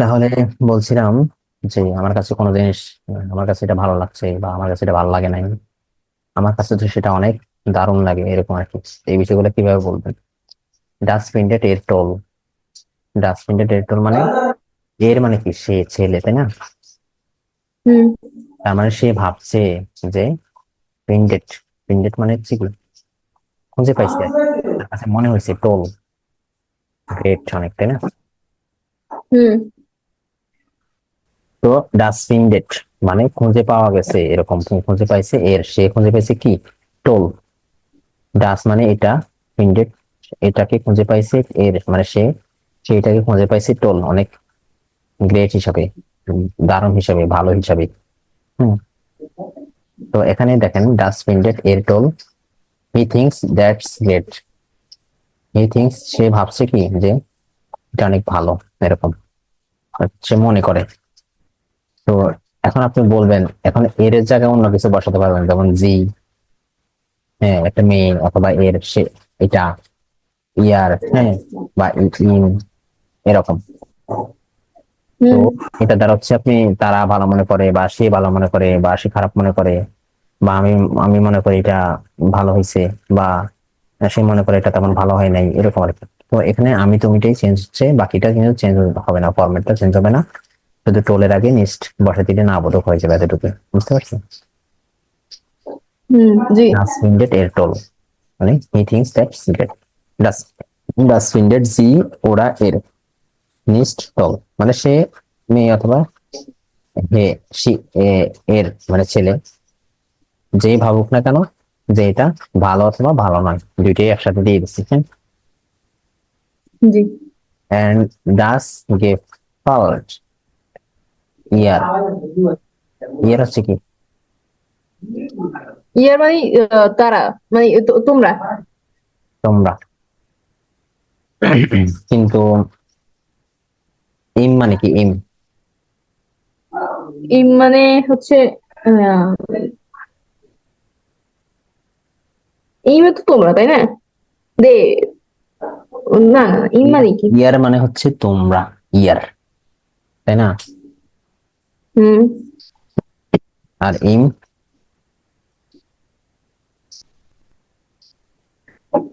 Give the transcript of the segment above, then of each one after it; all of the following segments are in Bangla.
তাহলে বলছিলাম যে আমার কাছে কোনো জিনিস আমার কাছে এটা ভালো লাগছে বা আমার কাছে এটা ভালো লাগে নাই। আমার কাছে তো সেটা অনেক দারুণ লাগে এরকম আর কি। এই বিষয়গুলো কীভাবে বলবেন? ডাস্টবিনটা এর টোল ডাস্টবিনটা এর টোল মানে এর মানে কি? সে ছেলে তাই না? তার মানে সে ভাবছে যে পিন্ডেট পিন্ডেট মানে হচ্ছে কি? খুঁজে পাইছে কাছে মনে হয়েছে টোল গ্রেট অনেক তাই না? হুম। তো ডাস্টবিন ডেট মানে খুঁজে পাওয়া গেছে এরকম। খুঁজে পাইছে এর। সে খুঁজে পাইছে কি? টোল ডাস মানে এটা ইন্ডেট এটাকে খুঁজে পাইছে এর মানে সে সেটাকে খুঁজে পাইছে টোল অনেক গ্রেট হিসাবে, দারুণ হিসাবে, ভালো হিসাবে। হুম। তো এখানে দেখেন ডাস্টবিন ডেট এর toll he thinks that's great he thinks সে ভাবছে কি? যে এটা অনেক ভালো, এরকম। সে মনে করে। তো এখন আপনি বলবেন এখন এর জায়গায় অন্য কিছু বসাতে পারবেন যেমন জি হ্যাঁ একটা মেয়ে অথবা এর সে এটা ইয়ার হ্যাঁ বা ইন এরকম। তো এটা দ্বারা হচ্ছে আপনি তারা ভালো মনে করে বা সে ভালো মনে করে বা সে খারাপ মনে করে বা আমি আমি মনে করি এটা ভালো হয়েছে বা সে মনে করে এটা তেমন ভালো হয় নাই এরকম আর কি। তো এখানে আমি তুমিটাই চেঞ্জ হচ্ছে বাকিটা কিন্তু চেঞ্জ হবে না ফরম্যাটটা চেঞ্জ হবে না। শুধু টোলের আগে নিস্ট বসা দিলে না বোধক হয়ে যাবে এতটুকু। বুঝতে জি। ডাস্টবিন্ডেড এর টোল মানে হি থিংস জি ওরা এর নিস্ট টোল মানে সে মেয়ে অথবা হে সি এর মানে ছেলে। যেই ভাবুক না কেন যে এটা ভালো অথবা ভালো নয়। দুইটাই একসাথে দিয়ে দিচ্ছি হ্যাঁ? জি। Gave fault ইয়ার ইয়ার হচ্ছে কি ইয়ার মানে তারা মানে তোমরা তোমরা কিন্তু ইম মানে কি ইম ইম মানে হচ্ছে আহ, ইমে তো তোমরা তাই না দে না না ইম মানে কি ইয়ার মানে হচ্ছে তোমরা ইয়ার তাই না আর ইম?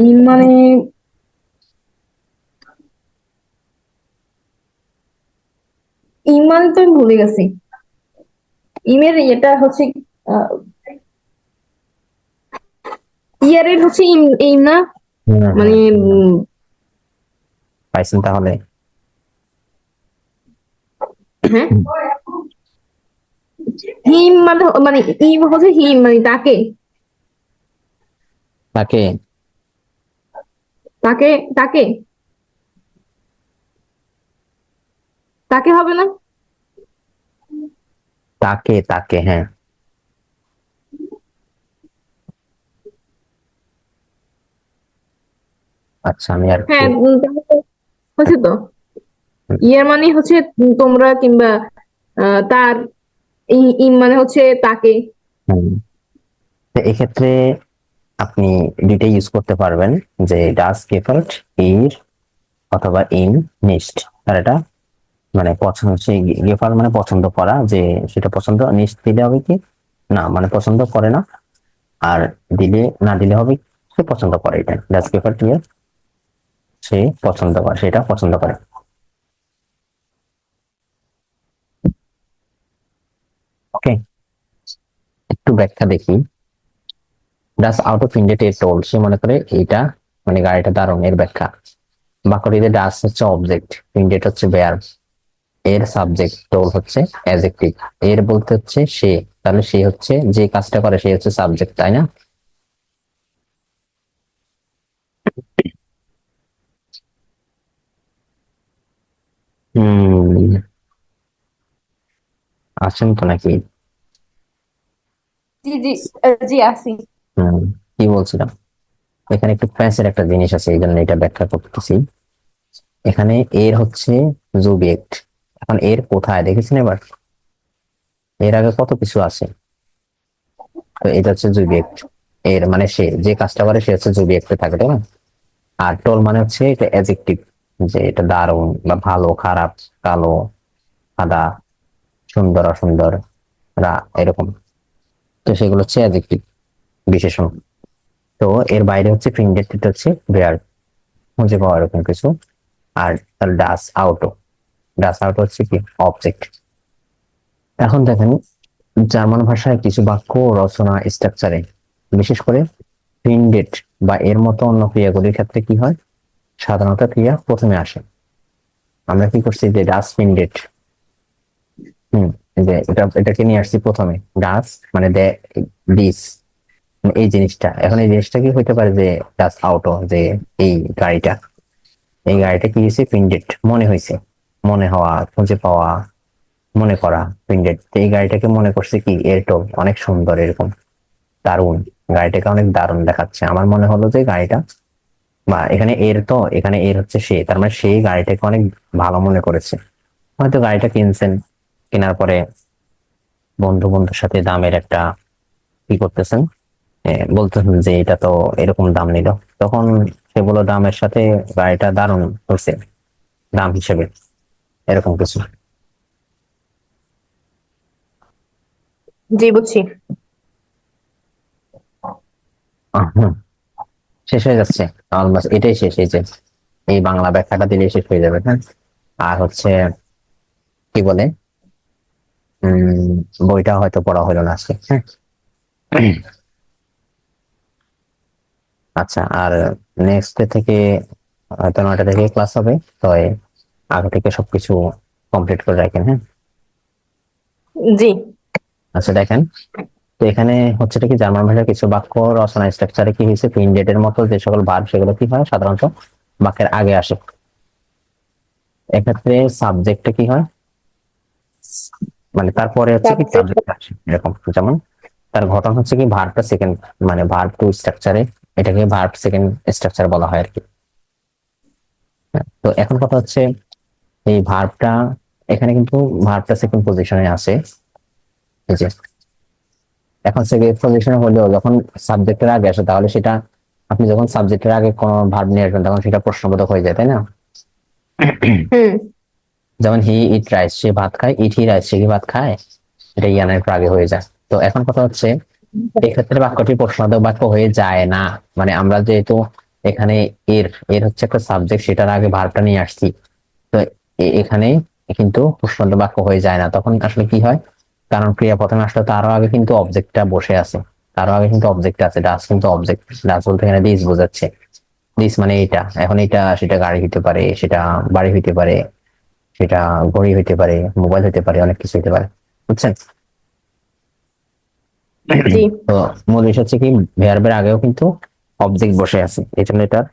ইম মানে ইম মানে তো আমি ভুলে গেছি। ইমের এটা হচ্ছে ইয়ারের হচ্ছে ইম ইম না? মানে পাইছেন তাহলে। হ্যাঁ? হিম মানে মানে ইম হচ্ছে হিম মানে তাকে। তাকে? তাকে তাকে। তাকে হবে না? তাকে তাকে হ্যাঁ। আচ্ছা আমি আর হ্যাঁ হচ্ছে তো। ইয়ার মানে হচ্ছে তোমরা কিংবা তার মানে হচ্ছে তাকে। এক্ষেত্রে আপনি দুইটাই ইউজ করতে পারবেন, যে ডাস গেফাল্ট ইর অথবা ইন নিস্ট আর এটা মানে পছন্দ, সেই গেফার মানে পছন্দ করা, যে সেটা পছন্দ নিস্ট দিলে হবে কি? না মানে পছন্দ করে না। আর দিলে, না দিলে হবে সে পছন্দ করে এটা। ডাস ইয়ে সে পছন্দ করে, সেটা পছন্দ করে। ওকে একটু ব্যাখ্যা দেখি। Does out of India test toll সে মনে করে এটা মানে গাড়িটা দারুণ, এর ব্যাখ্যা। বাক্যটিতে ডাস হচ্ছে অবজেক্ট ইন্ডিয়েট হচ্ছে বেয়ার এর সাবজেক্ট টোল হচ্ছে অ্যাজেক্টিভ এর বলতে হচ্ছে সে, তাহলে সে হচ্ছে যে কাজটা করে, সে হচ্ছে সাবজেক্ট তাই না? হুম। আছেন তো নাকি? জি জি জি হুম কি বলছিলাম? এখানে একটু প্যাসের একটা জিনিস আছে এই জন্য এটা ব্যাখ্যা করতেছি। এখানে এর হচ্ছে জুবিয়েক্ট এখন এর কোথায়? দেখেছেন এবার? এর আগে কত কিছু আছে? তো এটা হচ্ছে জুবিয়েক্ট এর মানে সে যে কাজটা করে সে হচ্ছে জুবিয়েক্টে থাকে তাই না? আর টোল মানে হচ্ছে এটা অ্যাজেক্টিভ যে এটা দারুণ বা ভালো খারাপ কালো সাদা। সুন্দর, অসুন্দর, রা, এরকম। তো সেগুলো হচ্ছে অ্যাডজেক্টিভ বিশেষণ। তো এর বাইরে হচ্ছে এটা হচ্ছে বেয়ার খুঁজে পাওয়া এরকম কিছু। আর ডাস আউটো ডাস আউট হচ্ছে কি? অবজেক্ট এখন দেখেন, জার্মান ভাষায় কিছু বাক্য, রচনা স্ট্রাকচারে বিশেষ করে ফিন্ডেড বা এর মতো অন্য ক্রিয়াগুলির ক্ষেত্রে কি হয়? সাধারণত ক্রিয়া প্রথমে আসে। আমরা কি করছি যে ডাস ফিন্ডেড হুম যে এটা, এটাকে নিয়ে আসছি প্রথমে। ডাস মানে দে দিস এই জিনিসটা। এখন এই জিনিসটা কি হইতে পারে যে ডাস আউটো যে, এই গাড়িটা। এই গাড়িটা কি হয়েছে ফিন্ডেড মনে হয়েছে মনে হওয়া, খুঁজে পাওয়া, মনে করা ফিন্ডেড এই গাড়িটাকে মনে করছে কি এরটোল অনেক সুন্দর এরকম। দারুণ। গাড়িটাকে অনেক দারুণ দেখাচ্ছে। আমার মনে হলো যে গাড়িটা, বা এখানে এর তো, এখানে এর হচ্ছে সে। তার মানে সেই গাড়িটাকে অনেক ভালো মনে করেছে। হয়তো গাড়িটা কিনছেন। কেনার পরে বন্ধু বন্ধুর সাথে দামের একটা কি করতেছেন। বলতেছেন যে এটা তো এরকম দাম নিল। তখন সেগুলো দামের সাথে গাড়িটা দারুণ হচ্ছে দাম হিসেবে এরকম কিছু। জি বুঝছি। শেষ হয়ে যাচ্ছে। অলমোস্ট এটাই শেষ এই যে এই বাংলা ব্যাখ্যাটা দিলে শেষ হয়ে যাবে হ্যাঁ? আর হচ্ছে কি বলে? বইটা হয়তো পড়া হলো না আজকে। হ্যাঁ। আচ্ছা আর নেক্সট ডে থেকে হয়তো নয়টা থেকে ক্লাস হবে তো আগে থেকে সবকিছু কমপ্লিট করে রাখেন হ্যাঁ? জি। আচ্ছা দেখেন। তো এখানে হচ্ছে কি জার্মান ভাষার কিছু বাক্য রচনা স্ট্রাকচারে কি হয়েছে? প্রিন্টেড এর মতো যে সকল ভার্ব সেগুলো কি হয়? সাধারণত বাক্যের আগে আসে। এক্ষেত্রে সাবজেক্টে কি হয়? মানে তারপরে হচ্ছে কি সাবজেক্ট এরকম যেমন তার ঘটনা হচ্ছে কি ভার্বটা সেকেন্ড মানে ভার্ব টু স্ট্রাকচারে এটাকে ভার্ব সেকেন্ড স্ট্রাকচার বলা হয় আর কি হ্যাঁ, তো এখন কথা হচ্ছে এই ভার্বটা এখানে কিন্তু ভার্বটা সেকেন্ড পজিশনে আছে এই যে এখন সেকেন্ড পজিশনে হলেও যখন সাবজেক্টের আগে আসে তাহলে সেটা আপনি যখন সাবজেক্টের আগে কোনো ভার্ব নিয়ে আসবেন তখন সেটা প্রশ্নবোধক হয়ে যায় তাই না? যেমন হি ইট রাইস সে ভাত খায় ইট হি রাইস সে কি ভাত খায়? এটা ইয়ানের আগে হয়ে যায়। তো এখন কথা হচ্ছে এই ক্ষেত্রে বাক্যটি প্রশ্নবোধক বাক্য হয়ে যায় না। মানে আমরা যেহেতু এখানে এর এর হচ্ছে একটা সাবজেক্ট সেটার আগে ভার্বটা নিয়ে আসছি। তো এখানে কিন্তু প্রশ্নবোধক বাক্য হয়ে যায় না। তখন আসলে কি হয়? কারণ ক্রিয়া প্রথমে আসলে তারও আগে কিন্তু অবজেক্টটা বসে আছে। তারও আগে কিন্তু অবজেক্ট আছে। ডাস কিন্তু অবজেক্ট ডাস বলতে এখানে দিস বোঝাচ্ছে। দিস মানে এটা এখন এটা, সেটা গাড়ি হইতে পারে, সেটা বাড়ি হইতে পারে। সেটা ঘড়ি হইতে পারে মোবাইল হইতে পারে অনেক কিছু হইতে পারে। বুঝছেন? তো মূল বিষয় হচ্ছে কি ভেয়ারবের আগেও কিন্তু অবজেক্ট বসে আছে। এই জন্য এটার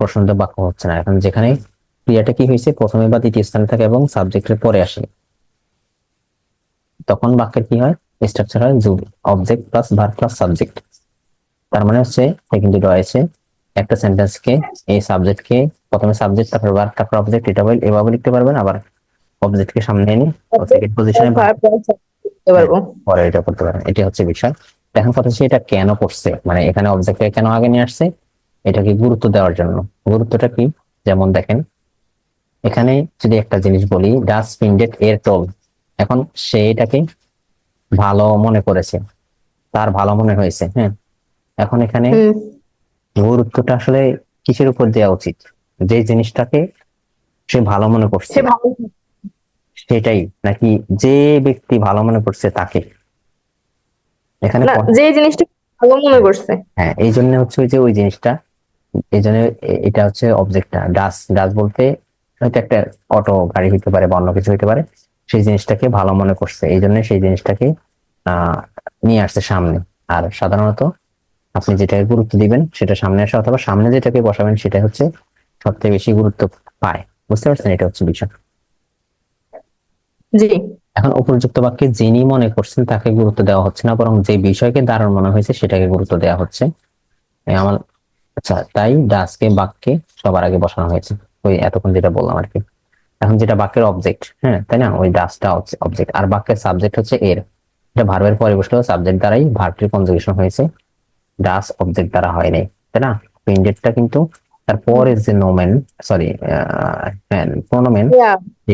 প্রশ্নটা বাক্য হচ্ছে না। এখন যেখানে ক্রিয়াটা কি হয়েছে প্রথমে বা দ্বিতীয় স্থানে থাকে এবং সাবজেক্টের পরে আসে। তখন বাক্যের কি হয়? স্ট্রাকচার হয় জুব object plus verb plus subject তার মানে হচ্ছে দুটো আছে একটা সেন্টেন্সকে এই সাবজেক্টকে প্রথমে সাবজেক্ট তারপর ভার তারপর অবজেক্ট এটা বল এভাবে লিখতে পারবেন আবার অবজেক্টকে সামনে এনে সেকেন্ড পজিশনে পারব। পরে এটা করতে পারেন এটি হচ্ছে বিষয়। এখন কথা হচ্ছে এটা কেন করছে মানে এখানে অবজেক্টকে কেন আগে নিয়ে আসছে এটাকে গুরুত্ব দেওয়ার জন্য। গুরুত্বটা কি? যেমন দেখেন এখানে যদি একটা জিনিস বলি ডাস ফিন্ডেড এর টোল এখন সে এটাকে ভালো মনে করেছে তার ভালো মনে হয়েছে হ্যাঁ? এখন এখানে গুরুত্বটা আসলে কিসের উপর দেওয়া উচিত? যে জিনিসটাকে সে ভালো মনে করছে। সেটাই নাকি যে ব্যক্তি ভালো মনে করছে তাকে? এখানে যে জিনিসটা ভালো মনে করছে। হ্যাঁ এই জন্য হচ্ছে ওই যে ওই জিনিসটা এই জন্য এটা হচ্ছে অবজেক্টটা ডাস ডাস বলতে হয়তো একটা অটো গাড়ি হইতে পারে বা অন্য কিছু হইতে পারে। সেই জিনিসটাকে ভালো মনে করছে। এই জন্য সেই জিনিসটাকে আহ নিয়ে আসছে সামনে। আর সাধারণত আপনি যেটাকে গুরুত্ব দিবেন সেটা সামনে আসে অথবা সামনে যেটাকে বসাবেন সেটা হচ্ছে সবথেকে বেশি গুরুত্ব পায়। বুঝতে পারছেন? এটা হচ্ছে বিষয়। জি। এখন উপযুক্ত বাক্যে যিনি মনে করছেন তাকে গুরুত্ব দেওয়া হচ্ছে না বরং যে বিষয়কে দারুণ মনে হয়েছে সেটাকে গুরুত্ব দেওয়া হচ্ছে। আমার আচ্ছা তাই ডাসকে বাক্যে সবার আগে বসানো হয়েছে। ওই এতক্ষণ যেটা বললাম আর কি। এখন যেটা বাক্যের অবজেক্ট হ্যাঁ তাই না? ওই ডাসটা অবজেক্ট আর বাক্যের সাবজেক্ট হচ্ছে এর। এটা ভার্বের পরে বসলেও সাবজেক্ট দ্বারাই ভার্বটির কনজুগেশন হয়েছে। ডাস অবজেক্ট দ্বারা হয় নাই তাই না? ইন্ডেটটা কিন্তু যে নোমেন সরি প্রোনোমেন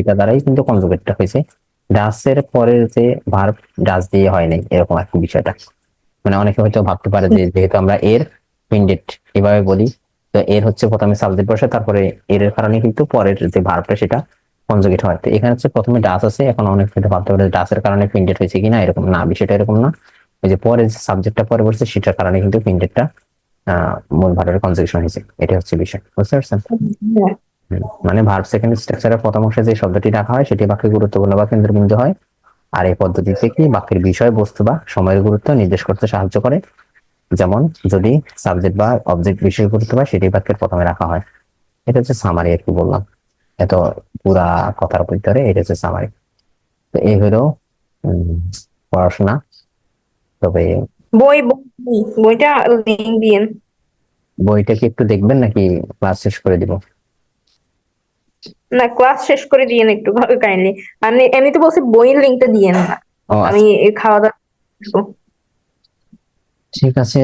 দ্বারাই কিন্তু কনজুগেটটা হয়েছে। ডাসের পরের যে ভার্ব ডাস দিয়ে হয় নাই এরকম বিষয়টা। মানে অনেকে হয়তো ভাবতে পারে যে যেহেতু আমরা এর পিন্ডেট এভাবে বলি তো এর হচ্ছে প্রথমে সাবজেক্ট বসে তারপরে এর কারণে কিন্তু পরের যে ভার্বটা সেটা কনজুগেট হয়। তো এখানে হচ্ছে প্রথমে ডাস আছে এখন অনেক হয়তো ভাবতে পারে ডাসের কারণে পিন্ডেট হয়েছে কিনা এরকম না বিষয়টা এরকম না। ওই যে পরে যে সাবজেক্টটা পরে বসছে সেটার কারণে কিন্তু আহ মূল ভার্বের কনজুগেশন হয়েছে। এটা হচ্ছে বিষয়। বুঝতে পারছেন. মানে ভার্ব সেকেন্ড স্ট্রাকচারের প্রথম অংশে যে শব্দটি রাখা হয় সেটি বাক্যে গুরুত্বপূর্ণ বা কেন্দ্রবিন্দু হয়। আর এই পদ্ধতিতে কি বাক্যের বিষয় বস্তু বা সময়ের গুরুত্ব নির্দেশ করতে সাহায্য করে? যেমন যদি সাবজেক্ট বা অবজেক্ট বিষয় গুরুত্ব পায় সেটি বাক্যের প্রথমে রাখা হয়। এটা হচ্ছে সামারি আর কি বললাম। এত পুরা কথার ভিতরে এটা হচ্ছে সামারি তো এই হলো উম, পড়াশোনা। তবে বই বই বইটা লিংক দিন। বইটা কি একটু দেখবেন নাকি ক্লাস শেষ করে দিব? না ক্লাস শেষ করে দিয়েন একটু কাইন্ডলি আমি এমনিতে বলছি বইয়ের লিংকটা দিয়েন না। আচ্ছা, আমি খাওয়া দাওয়া ঠিক আছে।